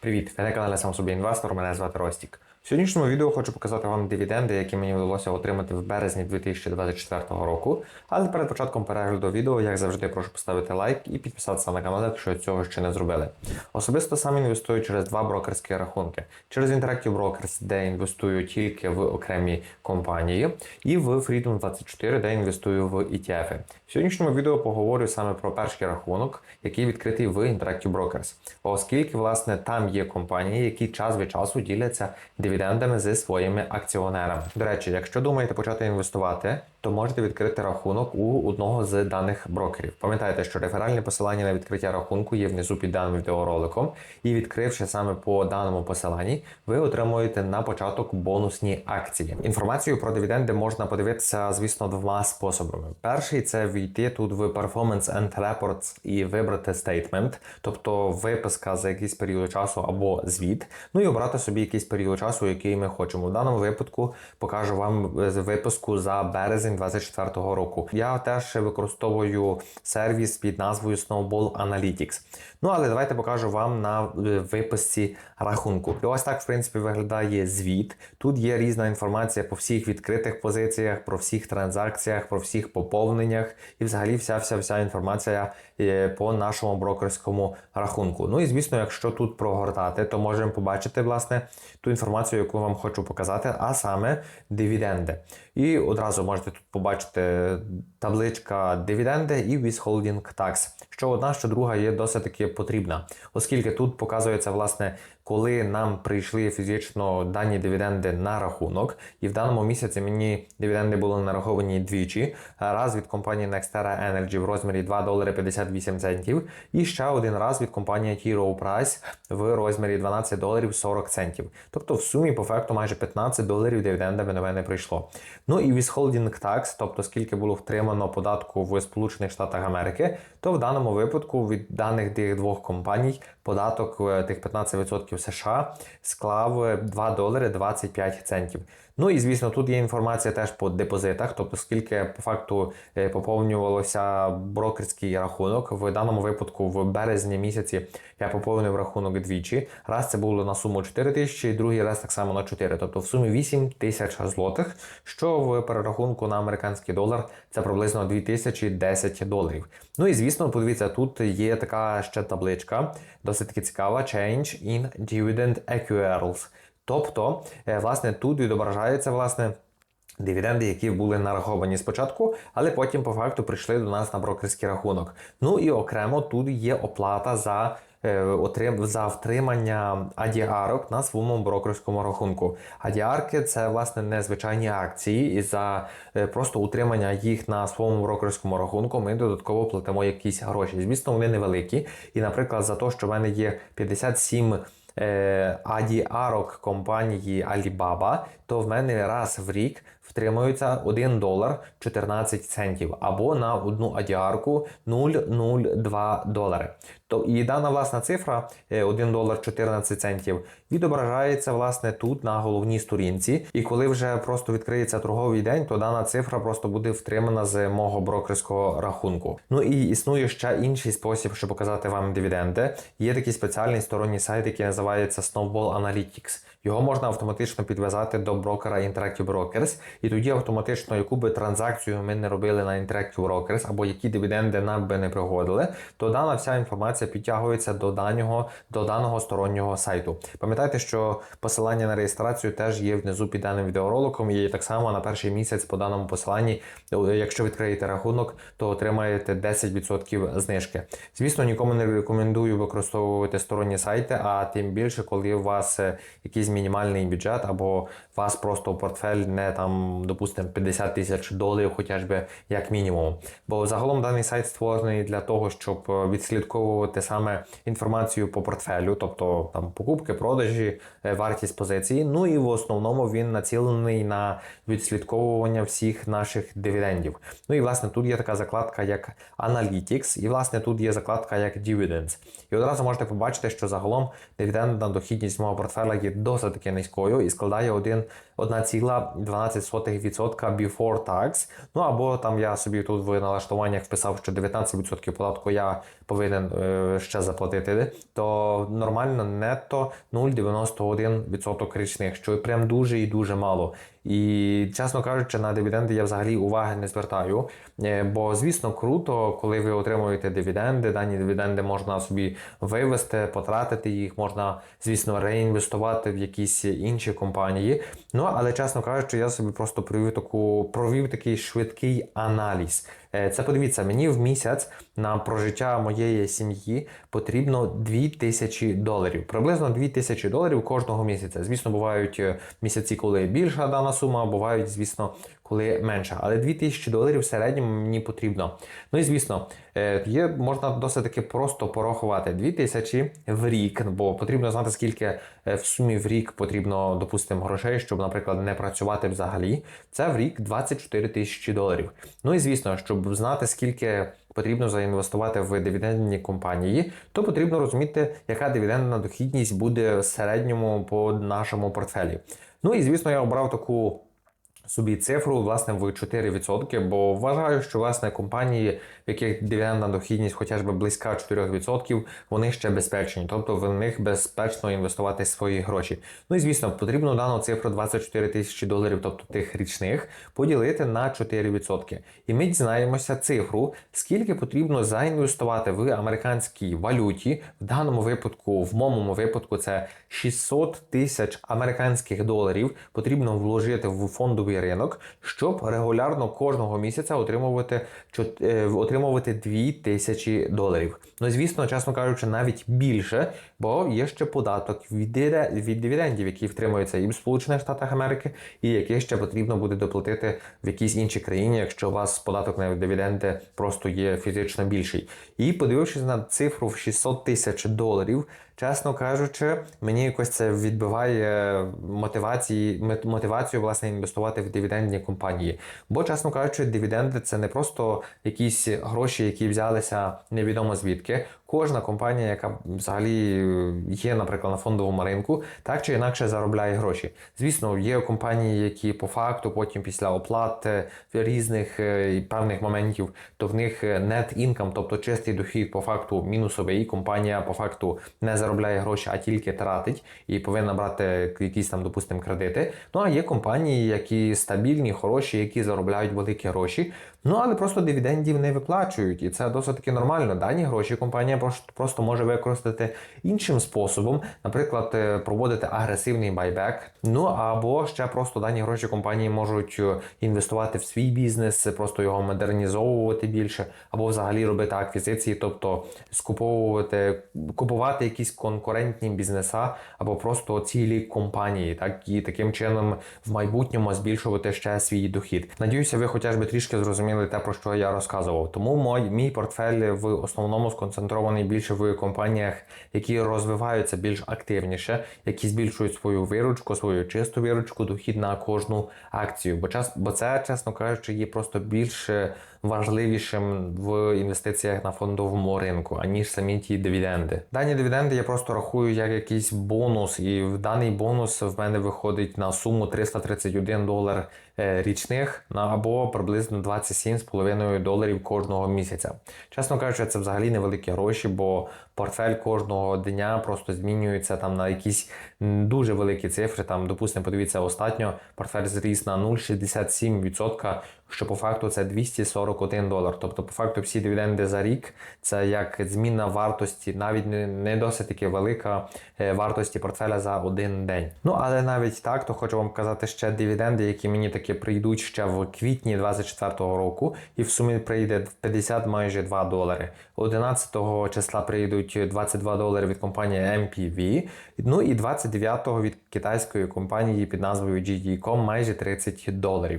Привіт! Ви на каналі собі інвестор. Мене звати Ростік. Сьогоднішньому відео хочу показати вам дивіденди, які мені вдалося отримати в березні 2024 року. Але перед початком перегляду відео, як завжди, прошу поставити лайк і підписатися на канал, якщо цього ще не зробили. Особисто сам інвестую через два брокерські рахунки: через Interactive Brokers, де інвестую тільки в окремі компанії, і в Freedom24, де інвестую в ETF. В сьогоднішньому відео поговорю саме про перший рахунок, який відкритий в Interactive Brokers, оскільки власне там є компанії, які час від часу діляться дивідендами зі своїми акціонерами. До речі, якщо думаєте почати інвестувати, то можете відкрити рахунок у одного з даних брокерів. Пам'ятайте, що реферальне посилання на відкриття рахунку є внизу під даним відеороликом, і відкривши саме по даному посиланні, ви отримуєте на початок бонусні акції. Інформацію про дивіденди можна подивитися, звісно, двома способами. Перший це війти тут в Performance and Reports і вибрати стейтмент, тобто виписка за якийсь період часу або звіт. Ну і обрати собі якийсь період часу, який ми хочемо. В даному випадку покажу вам виписку за березень 2024 року. Я теж використовую сервіс під назвою Snowball Analytics. Ну але давайте покажу вам на е, виписці рахунку. І ось так, в принципі, виглядає звіт. Тут є різна інформація по всіх відкритих позиціях, про всіх транзакціях, про всіх поповненнях і взагалі вся вся вся інформація е, по нашому брокерському рахунку. Ну і звісно, якщо тут прогортати, то можемо побачити власне ту інформацію, яку вам хочу показати, а саме дивіденди. І одразу можете тут побачити табличка дивіденди і withholding tax. Що одна, що друга є досить таки потрібна, оскільки тут показується власне. Коли нам прийшли фізично дані дивіденди на рахунок, і в даному місяці мені дивіденди були нараховані двічі. Раз від компанії Nextera Energy в розмірі 2 долари 58 центів, і ще один раз від компанії T. Rowe Price в розмірі 12 доларів 40 центів. Тобто в сумі по факту майже 15 доларів дивідендами нове мене прийшло. Ну і withholding tax, тобто скільки було втримано податку в Сполучених Штатах Америки, то в даному випадку від даних тих двох компаній податок е, тих 15% США склав 2 долари 25 центів. Ну і звісно, тут є інформація теж по депозитах, тобто скільки по факту е, поповнювалося брокерський рахунок. В даному випадку, в березні місяці, я поповнив рахунок двічі. Раз це було на суму 4 тисячі, другий раз так само на 4, тобто в сумі 8 тисяч злотих, що в перерахунку на американський долар це приблизно 2010 доларів. Ну і звісно, подивіться, тут є така ще табличка, досить таки цікава: Change in Dividend Accruals. Тобто, е, власне, тут відображається власне. Дивіденди, які були нараховані спочатку, але потім по факту прийшли до нас на брокерський рахунок. Ну і окремо тут є оплата за за втримання адіарок на своєму брокерському рахунку. Адіарки це власне незвичайні акції, і за е, просто утримання їх на своєму брокерському рахунку ми додатково платимо якісь гроші. Звісно, вони невеликі. І, наприклад, за те, що в мене є 57 адіарок компанії Alibaba, то в мене раз в рік втримується 1 долар 14 центів або на одну адіарку 0,02 долари. То і дана власна цифра 1 долар 14 центів відображається власне тут на головній сторінці. І коли вже просто відкриється торговий день, то дана цифра просто буде втримана з мого брокерського рахунку. Ну і існує ще інший спосіб, щоб показати вам дивіденди. Є такий спеціальний сторонній сайт, який називається Snowball Analytics. Його можна автоматично підв'язати до брокера Interactive Brokers, і тоді автоматично, яку би транзакцію ми не робили на Interactive Brokers, або які дивіденди нам би не пригодили, то дана вся інформація підтягується до даного, до даного стороннього сайту. Пам'ятайте, що посилання на реєстрацію теж є внизу під даним відеороликом, і так само на перший місяць по даному посиланні, якщо відкриєте рахунок, то отримаєте 10% знижки. Звісно, нікому не рекомендую використовувати сторонні сайти, а тим більше, коли у вас е, якийсь мінімальний бюджет, або вас просто портфель не там, допустимо, 50 тисяч доларів, хоча б як мінімум. Бо загалом даний сайт створений для того, щоб відслідковувати саме інформацію по портфелю, тобто там покупки, продажі, е, вартість позиції. Ну і в основному він націлений на відслідковування всіх наших дивідендів. Ну і власне тут є така закладка, як Analytics, і власне тут є закладка як Dividends. І одразу можете побачити, що загалом дивідендна дохідність мого портфеля є досить таки низькою і складає 1,12% before tax. Ну або там я собі тут в налаштуваннях вписав, що 19% податку я повинен е, ще заплатити, то нормально нетто 0,91% річних, що прям дуже і дуже мало. І чесно кажучи, на дивіденди я взагалі уваги не звертаю. Е, Бо, звісно, круто, коли ви отримуєте дивіденди. Дані дивіденди можна собі вивести, потратити їх, можна, звісно, реінвестувати в якісь інші компанії. Ну але чесно кажучи, я собі просто провів таку провів такий швидкий аналіз. Е, Це подивіться, мені в місяць на прожиття моєї сім'ї потрібно 2000 доларів. Приблизно 2000 доларів кожного місяця. Звісно, бувають е, місяці, коли більша дана сума, бувають, звісно, коли менша. Але 2000 доларів в середньому мені потрібно. Ну і звісно, е, є можна досить таки просто порахувати 2000 в рік, бо потрібно знати, скільки е, в сумі в рік потрібно, допустимо, грошей, щоб, наприклад, не працювати взагалі. Це в рік 24 тисячі доларів. Ну і звісно, щоб знати, скільки потрібно заінвестувати в дивідендні компанії, то потрібно розуміти, яка дивідендна дохідність буде в середньому по нашому портфелі. Ну і звісно, я обрав таку собі цифру власне в 4%, бо вважаю, що власне компанії, в яких дивідендна дохідність хоча б близька 4%, вони ще безпечні, тобто в них безпечно інвестувати свої гроші. Ну і звісно, потрібно дану цифру 24 тисячі доларів, тобто тих річних, поділити на 4%. І ми дізнаємося цифру, скільки потрібно заінвестувати в американській валюті. В даному випадку, в моєму випадку, це 600 тисяч американських доларів потрібно вложити в фондовий ринок, щоб регулярно кожного місяця отримувати е, отримувати 2 тисячі доларів. Ну, звісно, чесно кажучи, навіть більше, бо є ще податок від, від дивідендів, які втримуються і в Сполучених Штатах Америки, і які ще потрібно буде доплатити в якійсь іншій країні, якщо у вас податок на дивіденди просто є фізично більший. І подивившись на цифру в 600 тисяч доларів, чесно кажучи, мені якось це відбиває мотивації, мотивацію власне інвестувати в дивідендні компанії. Бо, чесно кажучи, дивіденди це не просто якісь гроші, які взялися невідомо звідки. Кожна компанія, яка взагалі є, наприклад, на фондовому ринку, так чи інакше заробляє гроші. Звісно, є компанії, які по факту потім після оплати різних е, і певних моментів, то в них net income, тобто чистий дохід по факту мінусовий. Компанія по факту не заробляє гроші, а тільки тратить і повинна брати якісь там, допустимо, кредити. Ну а є компанії, які стабільні, хороші, які заробляють великі гроші. Ну але просто дивідендів не виплачують, і це досить таки нормально. Дані гроші компанія просто, може використати іншим способом, наприклад, е, проводити агресивний байбек. Ну або ще просто дані гроші компанії можуть е, інвестувати в свій бізнес, просто його модернізовувати більше, або взагалі робити аквізиції, тобто скуповувати, купувати якісь конкурентні бізнеса, або просто цілі компанії, так і таким чином в майбутньому збільшувати ще свій дохід. Надіюся, ви хоча б трішки зрозуміли те, про що я розказував. Тому мій портфель в основному сконцентрований більше в компаніях, які розвиваються більш активніше, які збільшують свою виручку, свою чисту виручку, дохід на кожну акцію. Бо час, бо це, чесно кажучи, є просто більш е, важливішим в інвестиціях на фондовому ринку, аніж самі ті дивіденди. Дані дивіденди я просто рахую як якийсь бонус, і в даний бонус в мене виходить на суму 331 долар е, річних на або приблизно 27,5 доларів кожного місяця. Чесно кажучи, це взагалі невеликі гроші, бо портфель кожного дня просто змінюється там на якісь дуже великі цифри. Там, допустимо, подивіться, останньо портфель зріс на 0,67%, що по факту це 241 долар. Тобто, по факту, всі дивіденди за рік це як зміна вартості, навіть не, досить таки велика е, вартості портфеля за один день. Ну але навіть так, то хочу вам казати ще дивіденди, які мені таки прийдуть ще в квітні 24-го року, і в сумі прийде 50 майже 2 долари. 11 числа прийдуть 22 долари від компанії MPV, ну і 29-го від китайської компанії під назвою GD.com майже 30 доларів.